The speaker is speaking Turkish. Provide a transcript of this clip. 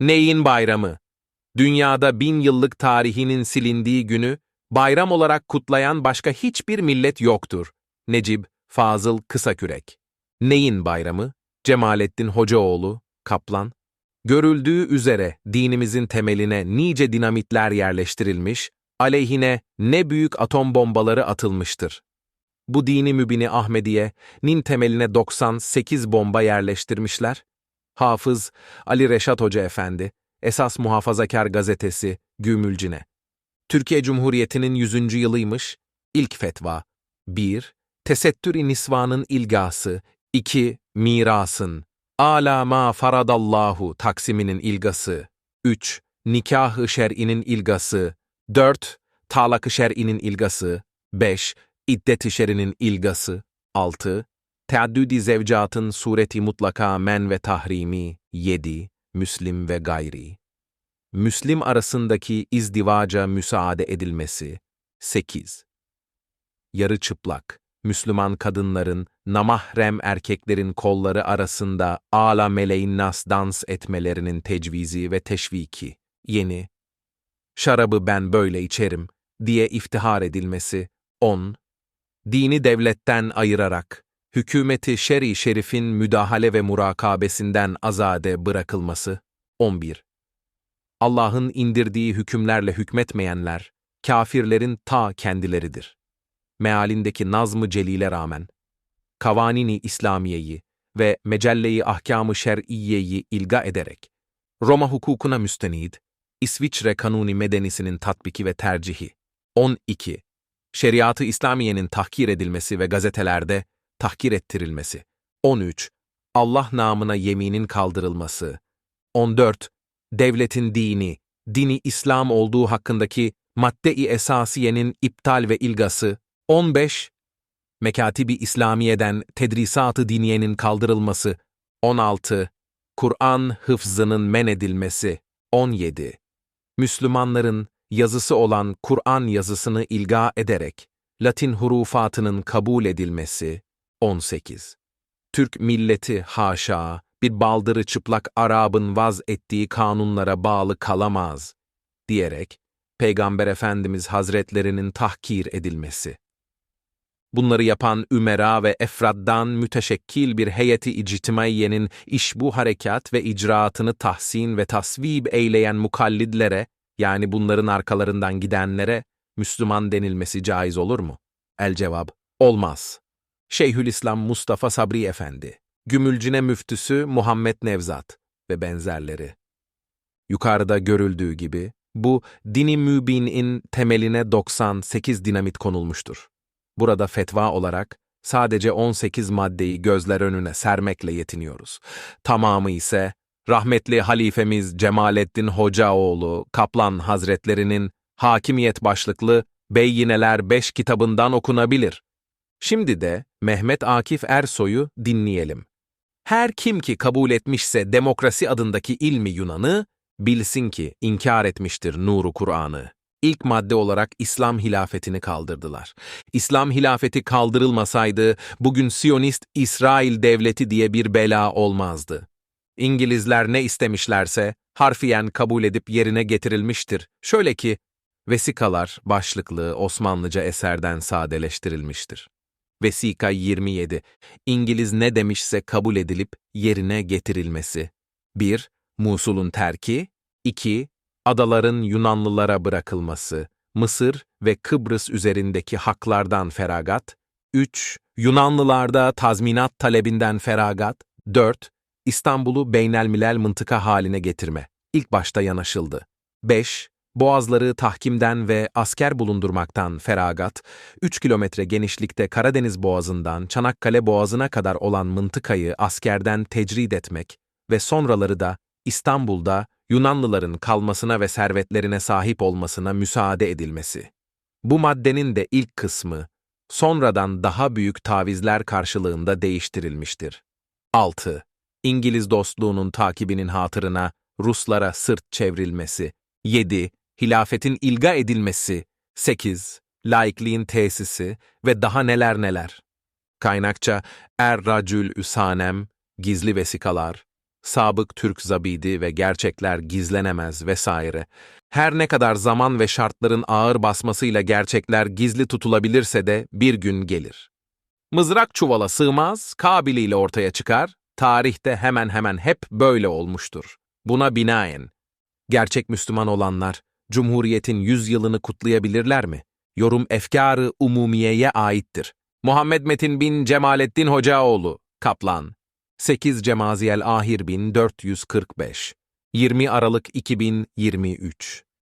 Neyin bayramı? Dünyada bin yıllık tarihinin silindiği günü bayram olarak kutlayan başka hiçbir millet yoktur. Necip Fazıl Kısakürek. Neyin bayramı? Cemalettin Hocaoğlu, Kaplan. Görüldüğü üzere dinimizin temeline nice dinamitler yerleştirilmiş, aleyhine ne büyük atom bombaları atılmıştır. Bu dini mübini Ahmediye, nin temeline 98 bomba yerleştirmişler. Hafız Ali Reşat Hoca Efendi, Esas Muhafazakar Gazetesi, Gümülcine. Türkiye Cumhuriyeti'nin 100. yılıymış. İlk fetva. 1. Tesettür-i nisvanın ilgası. 2. Mirasın. Ala ma faradallahu taksiminin ilgası. 3. Nikah-ı şer'inin ilgası. 4. Talak-ı şer'inin ilgası. 5. İddet-i şer'inin ilgası. 6. Teaddüdi zevcatın sureti mutlaka men ve tahrimi. 7. Müslim ve gayri. Müslim arasındaki izdivaca müsaade edilmesi. 8. Yarı çıplak, Müslüman kadınların, namahrem erkeklerin kolları arasında ala meleğin nas dans etmelerinin tecvizi ve teşviki. Yeni. Şarabı ben böyle içerim diye iftihar edilmesi. 10. Dini devletten ayırarak, hükümeti şer-i şerifin müdahale ve murakabesinden azade bırakılması. 11. Allah'ın indirdiği hükümlerle hükmetmeyenler, kafirlerin ta kendileridir. Mealindeki nazm-ı celile rağmen, Kavanini İslamiye'yi ve Mecelle-i Ahkam-ı Şer'iyye'yi ilga ederek, Roma hukukuna müstenid, İsviçre Kanuni Medenisi'nin tatbiki ve tercihi. 12. Şeriatı İslamiye'nin tahkir edilmesi ve gazetelerde tahkir ettirilmesi. 13. Allah namına yeminin kaldırılması. 14 devletin dini, dini İslam olduğu hakkındaki madde-i esasiyenin iptal ve ilgası, 15. Mekatibi İslamiye'den tedrisat-ı diniyenin kaldırılması, 16. Kur'an hıfzının men edilmesi, 17. Müslümanların yazısı olan Kur'an yazısını ilga ederek, Latin hurufatının kabul edilmesi, 18. Türk milleti haşa, bir baldırı çıplak Arap'ın vaz ettiği kanunlara bağlı kalamaz, diyerek Peygamber Efendimiz Hazretlerinin tahkir edilmesi. Bunları yapan ümera ve efraddan müteşekkil bir heyeti ictimaiyenin iş bu harekat ve icraatını tahsin ve tasvib eyleyen mukallidlere, yani bunların arkalarından gidenlere, Müslüman denilmesi caiz olur mu? El cevap, olmaz. Şeyhülislam Mustafa Sabri Efendi Gümülcine müftüsü Muhammed Nevzat ve benzerleri. Yukarıda görüldüğü gibi, bu dini mübinin temeline 98 dinamit konulmuştur. Burada fetva olarak sadece 18 maddeyi gözler önüne sermekle yetiniyoruz. Tamamı ise rahmetli halifemiz Cemalettin Hocaoğlu Kaplan Hazretlerinin Hakimiyet başlıklı Beyyineler 5 kitabından okunabilir. Şimdi de Mehmet Akif Ersoy'u dinleyelim. Her kim ki kabul etmişse demokrasi adındaki ilmi Yunan'ı, bilsin ki inkar etmiştir nuru Kur'an'ı. İlk madde olarak İslam hilafetini kaldırdılar. İslam hilafeti kaldırılmasaydı bugün Siyonist İsrail devleti diye bir bela olmazdı. İngilizler ne istemişlerse harfiyen kabul edip yerine getirilmiştir. Şöyle ki, vesikalar başlıklı Osmanlıca eserden sadeleştirilmiştir. Vesika 27. İngiliz ne demişse kabul edilip yerine getirilmesi. 1. Musul'un terki. 2. Adaların Yunanlılara bırakılması. Mısır ve Kıbrıs üzerindeki haklardan feragat. 3. Yunanlılarda tazminat talebinden feragat. 4. İstanbul'u beynelmilel mıntıka haline getirme. İlk başta yanaşıldı. 5 boğazları tahkimden ve asker bulundurmaktan feragat, 3 kilometre genişlikte Karadeniz Boğazı'ndan Çanakkale Boğazı'na kadar olan mıntıkayı askerden tecrid etmek ve sonraları da İstanbul'da Yunanlıların kalmasına ve servetlerine sahip olmasına müsaade edilmesi. Bu maddenin de ilk kısmı, sonradan daha büyük tavizler karşılığında değiştirilmiştir. 6. İngiliz dostluğunun takibinin hatırına Ruslara sırt çevrilmesi. 7 hilafetin ilga edilmesi, 8. Laikliğin tesisi ve daha neler neler. Kaynakça Er Racül Üsanem, Gizli Vesikalar, sabık Türk zabidi ve gerçekler gizlenemez vesaire. Her ne kadar zaman ve şartların ağır basmasıyla gerçekler gizli tutulabilirse de bir gün gelir. Mızrak çuvala sığmaz, kabiliyle ortaya çıkar, tarihte hemen hemen hep böyle olmuştur. Buna binaen, gerçek Müslüman olanlar, Cumhuriyet'in yüz yılını kutlayabilirler mi? Yorum efkarı umumiyeye aittir. Muhammed Metin bin Cemalettin Hocaoğlu, Kaplan, 8 Cemaziyel Ahir bin 445, 20 Aralık 2023